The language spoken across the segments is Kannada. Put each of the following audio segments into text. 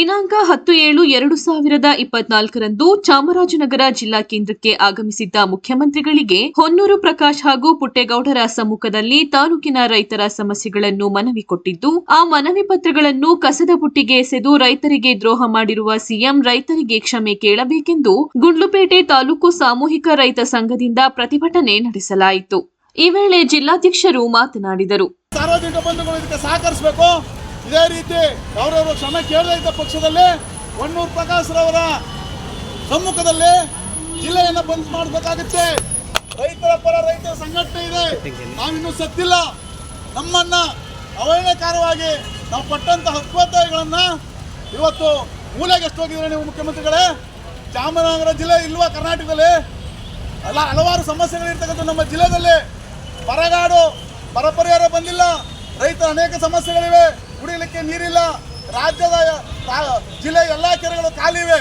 ದಿನಾಂಕ ಹತ್ತು ಏಳು ಎರಡು ಸಾವಿರದ ಇಪ್ಪತ್ನಾಲ್ಕರಂದು ಚಾಮರಾಜನಗರ ಜಿಲ್ಲಾ ಕೇಂದ್ರಕ್ಕೆ ಆಗಮಿಸಿದ್ದ ಮುಖ್ಯಮಂತ್ರಿಗಳಿಗೆ ಹೊನ್ನೂರು ಪ್ರಕಾಶ್ ಹಾಗೂ ಪುಟ್ಟೇಗೌಡರ ಸಮ್ಮುಖದಲ್ಲಿ ತಾಲೂಕಿನ ರೈತರ ಸಮಸ್ಯೆಗಳನ್ನು ಮನವಿ ಕೊಟ್ಟಿದ್ದು, ಆ ಮನವಿ ಪತ್ರಗಳನ್ನು ಕಸದ ಬುಟ್ಟಿಗೆ ಎಸೆದು ರೈತರಿಗೆ ದ್ರೋಹ ಮಾಡಿರುವ ಸಿಎಂ ರೈತರಿಗೆ ಕ್ಷಮೆ ಕೇಳಬೇಕೆಂದು ಗುಂಡ್ಲುಪೇಟೆ ತಾಲೂಕು ಸಾಮೂಹಿಕ ರೈತ ಸಂಘದಿಂದ ಪ್ರತಿಭಟನೆ ನಡೆಸಲಾಯಿತು. ಈ ವೇಳೆ ಜಿಲ್ಲಾಧ್ಯಕ್ಷರು ಮಾತನಾಡಿದರು. ಇದೇ ರೀತಿ ಅವರವರು ಕ್ಷಮೆ ಕೇಳದೇ ಇದ್ದ ಪಕ್ಷದಲ್ಲಿ ಪ್ರಕಾಶ್ ರವರ ಸಮ್ಮುಖದಲ್ಲಿ ಜಿಲ್ಲೆಯನ್ನು ಬಂದ್ ಮಾಡಬೇಕಾಗುತ್ತೆ. ರೈತರ ಪರ ರೈತ ಸಂಘಟನೆ ಇದೆ. ನಾವಿನ್ನೂ ಸತ್ತಿಲ್ಲ. ನಮ್ಮನ್ನ ಅವಹೇಳನಕಾರವಾಗಿ ನಾವು ಪಟ್ಟಂತ ಹಕ್ಕೋತ್ತಾಯಗಳನ್ನ ಇವತ್ತು ಮೂಲೆಗೆ ಎಷ್ಟು ಹೋಗಿದ್ರೆ ನೀವು ಮುಖ್ಯಮಂತ್ರಿಗಳೇ? ಚಾಮರಾಜನಗರ ಜಿಲ್ಲೆ ಇಲ್ವಾ ಕರ್ನಾಟಕದಲ್ಲಿ? ಅಲ್ಲ, ಹಲವಾರು ಸಮಸ್ಯೆಗಳಿರ್ತಕ್ಕಂಥ ನಮ್ಮ ಜಿಲ್ಲೆಯಲ್ಲಿ ಬರಗಾಡು, ಬರ ಪರಿಹಾರ ಬಂದಿಲ್ಲ. ರೈತರ ಅನೇಕ ಸಮಸ್ಯೆಗಳಿವೆ. ಕುಡಿಯಲಿಕ್ಕೆ ನೀರಿಲ್ಲ. ರಾಜ್ಯದ ಜಿಲ್ಲೆ ಎಲ್ಲ ಕೆರೆಗಳು ಖಾಲಿವೆ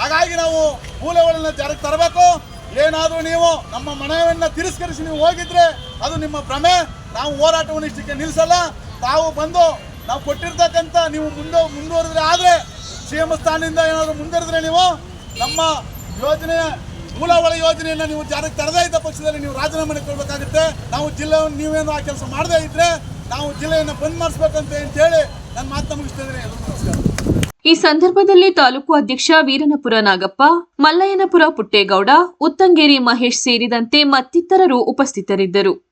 ಹಾಗಾಗಿ ನಾವು ಮೂಲಗಳನ್ನ ಜಾರಿಗೆ ತರಬೇಕು. ಏನಾದರೂ ನೀವು ನಮ್ಮ ಮನೆಯನ್ನ ತಿರಸ್ಕರಿಸಿ ನೀವು ಹೋಗಿದ್ರೆ ಅದು ನಿಮ್ಮ ಭ್ರಮೆ. ನಾವು ಹೋರಾಟವನ್ನು ಇಷ್ಟಕ್ಕೆ ನಿಲ್ಲಿಸಲ್ಲ. ತಾವು ಬಂದು ನಾವು ಕೊಟ್ಟಿರ್ತಕ್ಕಂಥ ನೀವು ಮುಂದೆ ಮುಂದುವರೆದ್ರೆ ಆದರೆ ಸಿ ಎಂ ಸ್ಥಾನದಿಂದ ಏನಾದರೂ ಮುಂದುವರೆದ್ರೆ ನೀವು ನಮ್ಮ ಯೋಜನೆ ಮೂಲವಳ ಯೋಜನೆಯನ್ನು ನೀವು ಜಾರಿಗೆ ತರದೇ ಇದ್ದ ಪಕ್ಷದಲ್ಲಿ ನೀವು ರಾಜೀನಾಮೆ ಕೊಡಬೇಕಾಗುತ್ತೆ. ನಾವು ಜಿಲ್ಲೆಯನ್ನು ನೀವೇನು ಆ ಕೆಲಸ ಮಾಡದೇ ಇದ್ರೆ ನಾವು ಜಿಲ್ಲೆಯನ್ನು ಬಂದ್ ಮಾಡಿಸ್ಬೇಕಂತ ಹೇಳಿ ನನ್ನ ಮಾತು ಮುಗಿಸ್ತೇನೆ ನಮಸ್ಕಾರ. ಈ ಸಂದರ್ಭದಲ್ಲಿ ತಾಲೂಕು ಅಧ್ಯಕ್ಷ ವೀರನಪುರ ನಾಗಪ್ಪ, ಮಲ್ಲಯ್ಯನಪುರ ಪುಟ್ಟೇಗೌಡ, ಉತ್ತಂಗೇರಿ ಮಹೇಶ್ ಸೇರಿದಂತೆ ಮತ್ತಿತರರು ಉಪಸ್ಥಿತರಿದ್ದರು.